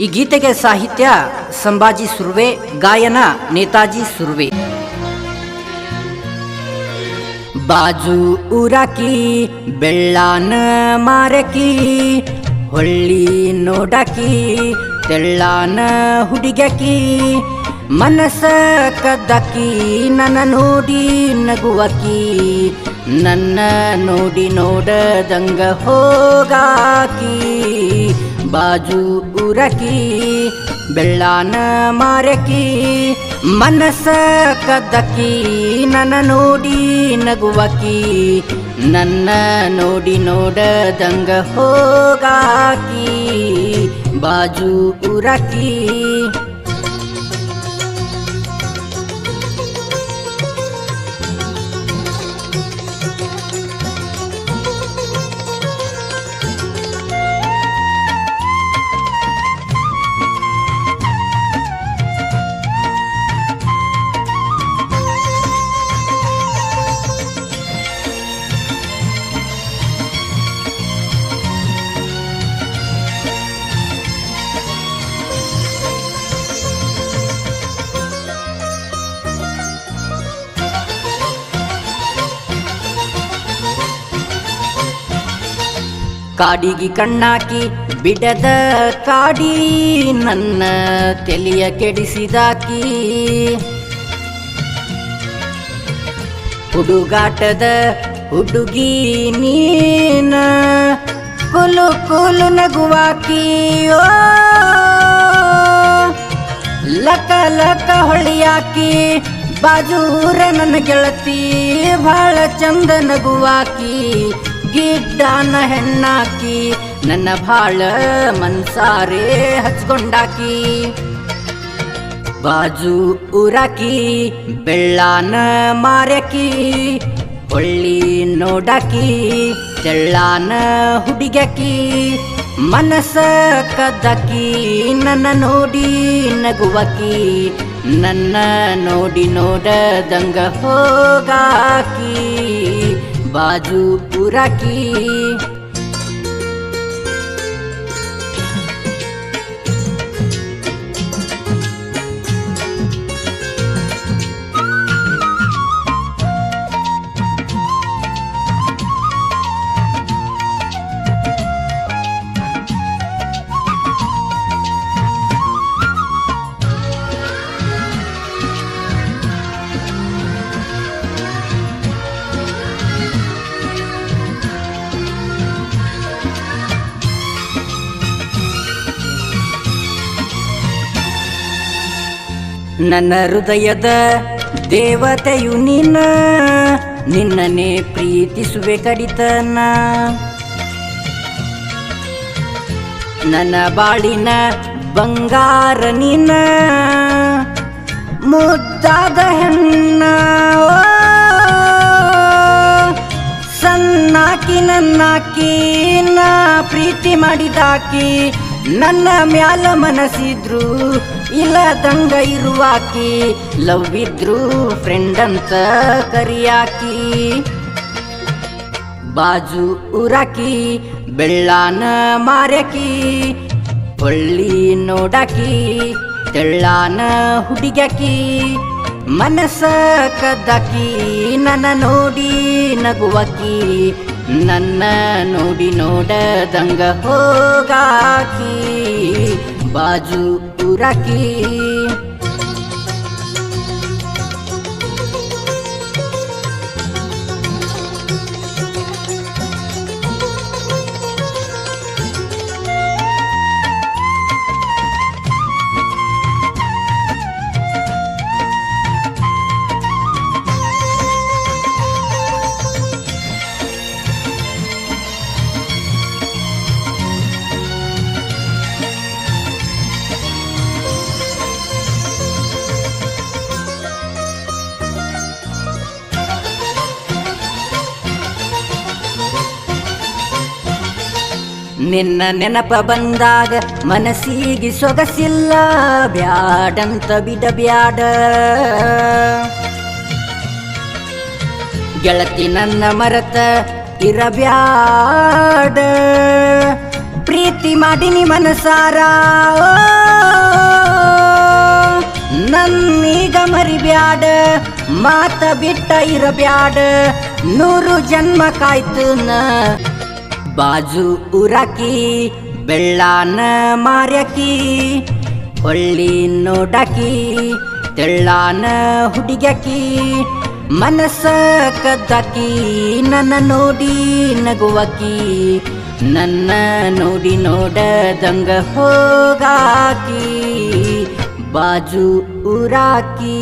ಈ ಗೀತೆಗೆ ಸಾಹಿತ್ಯ ಸಂಭಾಜಿ ಸುರ್ವೆ, ಗಾಯನ ನೇತಾಜಿ ಸುರ್ವೆ. ಬಾಜು ಉರಾಕಿ ಬೆಳ್ಳಾನ ಮಾರಕಿ, ಹೊಳ್ಳಿ ನೋಡಕಿ, ತೆಳ್ಳಾನ ಹುಡುಗಕಿ ಮನಸ ಕದ್ದಕಿ, ನನ್ನ ನೋಡಿ ನಗುವಕಿ, ನನ್ನ ನೋಡಿ ನೋಡದಂಗ ಹೋಗಾಕಿ. ಬಾಜು ಉರಕಿ, ಬೆಳ್ಳಾನ ಮಾರಕಿ ಮನಸ್ಸ ಕದ್ದಕಿ ನನ್ನ ನೋಡಿ ನಗುವಕಿ, ನನ್ನ ನೋಡಿ ನೋಡದಂಗ ಹೋಗಾಕಿ, ಬಾಜು ಉರಕಿ. ಕಾಡಿಗಿ ಕಣ್ಣಾಕಿ ಬಿಡದ ಕಾಡಿ ನನ್ನ ತೆಲಿಯ ಕೆಡಿಸಿದಾಕಿ. ಹುಡುಗಾಟದ ಹುಡುಗಿ ನೀನ ಕುಲು ಕುಲು ನಗುವಾಕಿ, ಓ, ಲಕ ಲಕ ಹೊಳಿಯಾಕಿ ಬಾಜೂರ ನನ್ನ ಗೆಳತಿ ಬಹಳ ಚಂದ ನಗುವಾಕಿ. ಗಿಡ್ಡಾನ ಹೆಣ್ಣಾಕಿ, ನನ್ನ ಭಾಳ ಮನ್ಸಾರೆ ಹಚ್ಕೊಂಡಾಕಿ. ಬಾಜು ಉರಾಕಿ, ಬೆಳ್ಳಾನ ಮಾರಕಿ ಹೊಳ್ಳಿ ನೋಡಾಕಿ, ತೆಳ್ಳಾನ ಹುಡುಗಕಿ ಮನಸ ಕದಕಿ ನನ್ನ ನೋಡಿ ನಗುವಕಿ. ನನ್ನ ನೋಡಿ ನೋಡದಂಗ ಹೋಗಾಕಿ. ಬಾಜು ಉರಾಕಿ ನನ್ನ ಹೃದಯದ ದೇವತೆಯು ನಿನ್ನ, ನಿನ್ನನ್ನೇ ಪ್ರೀತಿಸುವೆ ಕಡಿತನ. ನನ್ನ ಬಾಳಿನ ಬಂಗಾರ ನಿನ್ನ, ಮುದ್ದಾದ ಹೆಣ್ಣ ಸಣ್ಣಾಕಿ ನನ್ನಾಕಿ, ನಾ ಪ್ರೀತಿ ಮಾಡಿದಾಕಿ ನನ್ನ ಮ್ಯಾಲ ಮನಸ್ಸಿದ್ರು ಇಲ್ಲದಂಗ ಇರುವಾಕಿ ಲವ್ ಇದ್ರು ಫ್ರೆಂಡ್ ಅಂತ ಕರಿಯಾಕಿ. ಬಾಜು ಉರಾಕಿ, ಬೆಳ್ಳಾನ ಮಾರಕಿ ಹೊಳ್ಳಿ ನೋಡಾಕಿ, ತೆಳ್ಳಾನ ಹುಡುಗಾಕಿ ಮನಸ್ಸ ಕದ್ದಾಕಿ, ನನ್ನ ನೋಡಿ ನಗುವಕಿ ನನ್ನ ನೋಡಿ ನೋಡದಂಗ ಹೋಗಾಕಿ ಬಾಜು ಉರಾಕಿ. ನಿನ್ನ ನೆನಪ ಬಂದಾಗ ಮನಸ್ಸಿಗೆ ಸೊಗಸಿಲ್ಲ, ಬ್ಯಾಡಂತ ಬಿಡ ಬ್ಯಾಡ. ಗೆಳತಿ ನನ್ನ ಮರತ ಇರಬ್ಯಾಡ. ಪ್ರೀತಿ ಮಾಡಿನಿ ಮನಸಾರ ನನ್ನೀಗ ಮರಿಬ್ಯಾಡ, ಮಾತ ಬಿಟ್ಟ ಇರಬ್ಯಾಡ. ನೂರು ಜನ್ಮ ಕಾಯ್ತನ ಬಾಜು ಉರಕಿ, ಬೆಳ್ಳಾನ ಮಾರ್ಯಕಿ, ಹೊಳ್ಳಿ ನೋಡಕಿ, ತೆಳ್ಳಾನ ಹುಡುಗಕಿ ಮನಸ್ಸ ಕದ್ದಕಿ, ನನ್ನ ನೋಡಿ ನಗುವಕಿ, ನನ್ನ ನೋಡಿ ನೋಡದಂಗ ಹೋಗಾಕಿ, ಬಾಜು ಉರಾಕಿ.